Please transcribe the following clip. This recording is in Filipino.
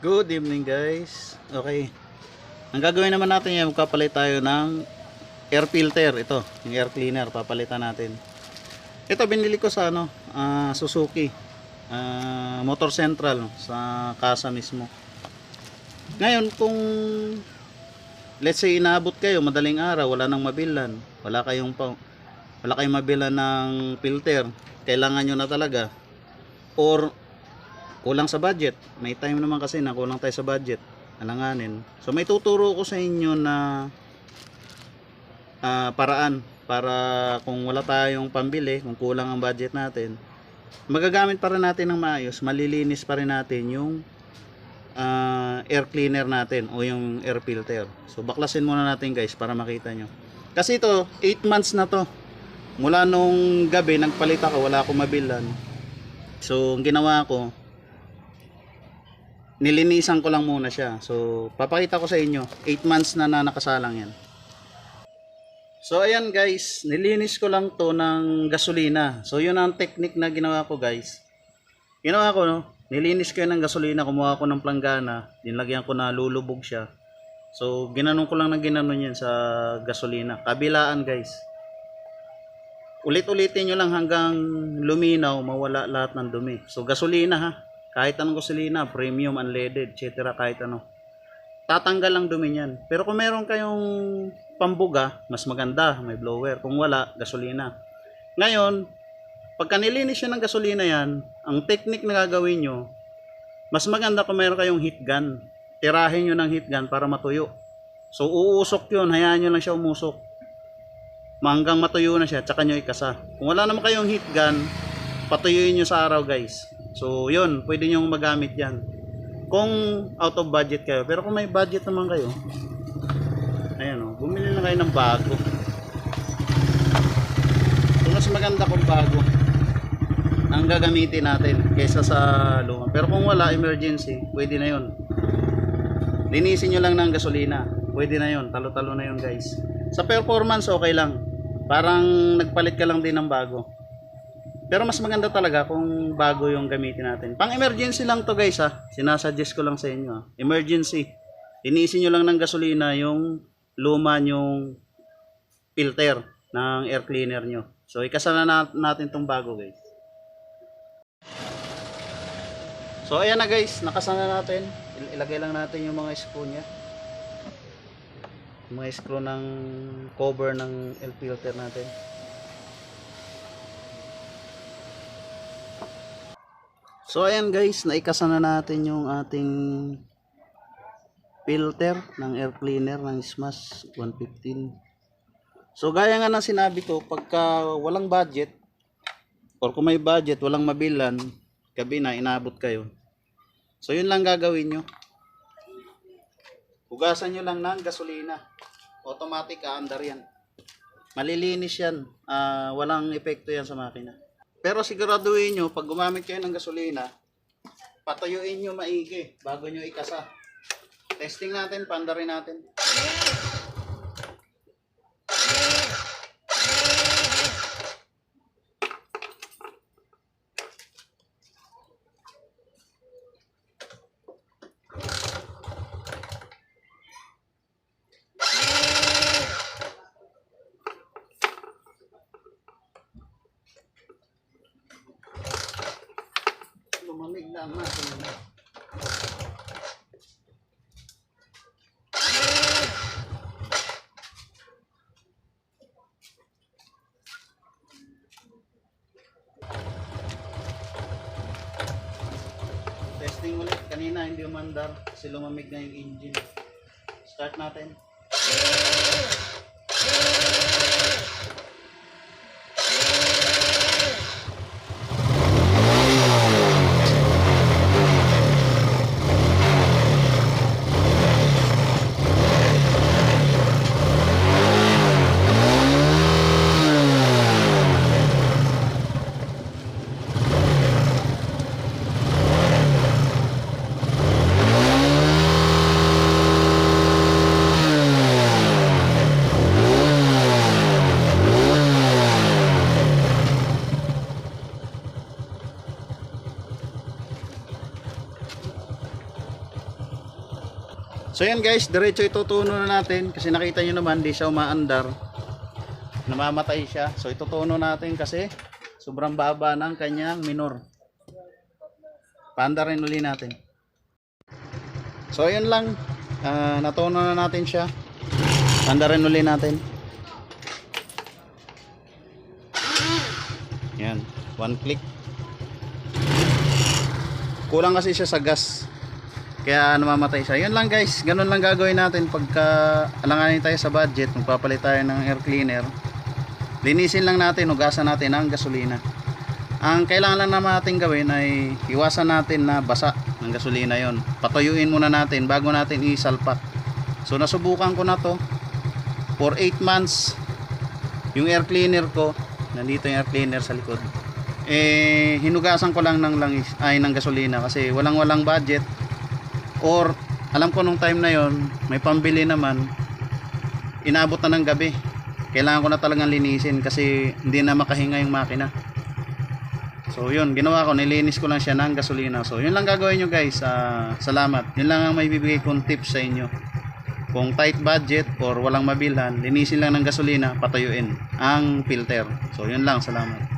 Good evening guys. Okay. Ang gagawin naman natin yan, magpapalit tayo ng air filter. Ito, yung air cleaner, papalitan natin. Ito, binili ko sa ano, ah, Suzuki. Ah, Motor Central, sa casa mismo. Ngayon, kung let's say inaabot kayo, madaling araw, wala nang mabilan, wala kayong pa, wala kayong mabilan ng filter, kailangan nyo na talaga, or kulang sa budget. May time naman kasi na kulang tayo sa budget. Alanganin. So may tuturo ko sa inyo na ah, paraan para kung wala tayong pambili, kung kulang ang budget natin, magagamit pa rin natin ng maayos, malilinis pa rin natin yung ah, air cleaner natin o yung air filter. So baklasin muna natin guys para makita nyo. Kasi ito, 8 months na to. Mula nung gabi, nagpalit ako, wala akong mabilan. So, ang ginawa ko, nilinisan ko lang muna siya. So, papakita ko sa inyo, 8 months na na nakasalang yan. So, ayan guys, nilinis ko lang to ng gasolina. So, yun ang technique na ginawa ko guys. Ginawa ko, no? Nilinis ko yun ng gasolina, kumuha ko ng planggana, dinlagyan ko na lulubog siya. So, ginanon ko lang na ginanon yan sa gasolina. Kabilaan guys. Ulit-ulitin nyo lang hanggang luminaw, mawala lahat ng dumi. So, gasolina ha. Kahit anong gasolina, premium, unleaded, etc. Kahit ano. Tatanggal ang dumi niyan. Pero kung meron kayong pambuga, mas maganda, may blower. Kung wala, gasolina. Ngayon, pagka nilinis nyo ng gasolina yan, ang technique na gagawin nyo, mas maganda kung meron kayong heat gun. Tirahin nyo ng heat gun para matuyo. So, uusok yun, hayaan nyo lang siya umusok hanggang matuyo na siya, tsaka nyo ikasa. Kung wala naman kayong heat gun, patuyuin nyo sa araw guys. So yun, pwede nyo magamit yan. Kung out of budget kayo. Pero kung may budget naman kayo, ayan o, bumili na kayo ng bago. So mas maganda kung bago ang gagamitin natin kaysa sa luma. Pero kung wala, emergency, pwede na yun. Linisin nyo lang ng gasolina. Pwede na yun. Talo-talo na yun guys. Sa performance, okay lang. Parang nagpalit ka lang din ng bago. Pero mas maganda talaga kung bago yung gamitin natin. Pang emergency lang to guys ha. Sinasuggest ko lang sa inyo ha. Emergency. Linisin nyo lang ng gasolina yung luma yung filter ng air cleaner nyo. So ikasana na natin tong bago guys. So ayan na guys, nakasana natin. Il- Ilagay lang natin yung mga screw niya. Yung mga screw ng cover ng air filter natin. So ayan guys, naikasa na natin yung ating filter ng air cleaner ng Smash 115. So gaya nga ng sinabi ko, pagka walang budget or kung may budget, walang mabilan, gabi na inabot kayo. So yun lang gagawin nyo. Hugasan nyo lang ng gasolina. Automatic aandar yan. Malilinis yan. Ah, walang epekto yan sa makina. Pero siguraduhin nyo, pag gumamit kayo ng gasolina, patuyuin nyo maigi bago nyo ikasa. Testing natin, pandarin natin. Makina. Testing ulit. Kanina hindi umandar kasi lumamig na yung engine. Start natin. So yan guys, diretso itutuno na natin kasi nakita nyo naman di siya umaandar. Namamatay siya. So itutuno natin kasi sobrang baba ng kanyang minor. Paandarin uli natin. So yun lang. Ah, natuno na natin siya. Paandarin uli natin. Yan. One click. Kulang kasi siya sa gas. Kaya namamatay siya. Yun lang guys. Ganun lang gagawin natin pagka alanganin tayo sa budget. Magpapalit tayo ng air cleaner. Linisin lang natin. Ugasan natin ang gasolina. Ang kailangan lang naman natin gawin ay iwasan natin na basa ng gasolina yon. Patuyuin muna natin bago natin isalpak. So nasubukan ko na to for 8 months. Yung air cleaner ko, nandito yung air cleaner sa likod. Eh hinugasan ko lang ng langis ay ng gasolina kasi walang-walang budget or alam ko nung time na yon may pambili naman inabot na ng gabi. Kailangan ko na talagang linisin kasi hindi na makahinga yung makina. So yun ginawa ko nilinis ko lang siya ng gasolina. So yun lang gagawin nyo guys Ah, salamat. Yun lang ang may bibigay kong tips sa inyo. Kung tight budget or walang mabilhan linisin lang ng gasolina patayuin ang filter. So yun lang salamat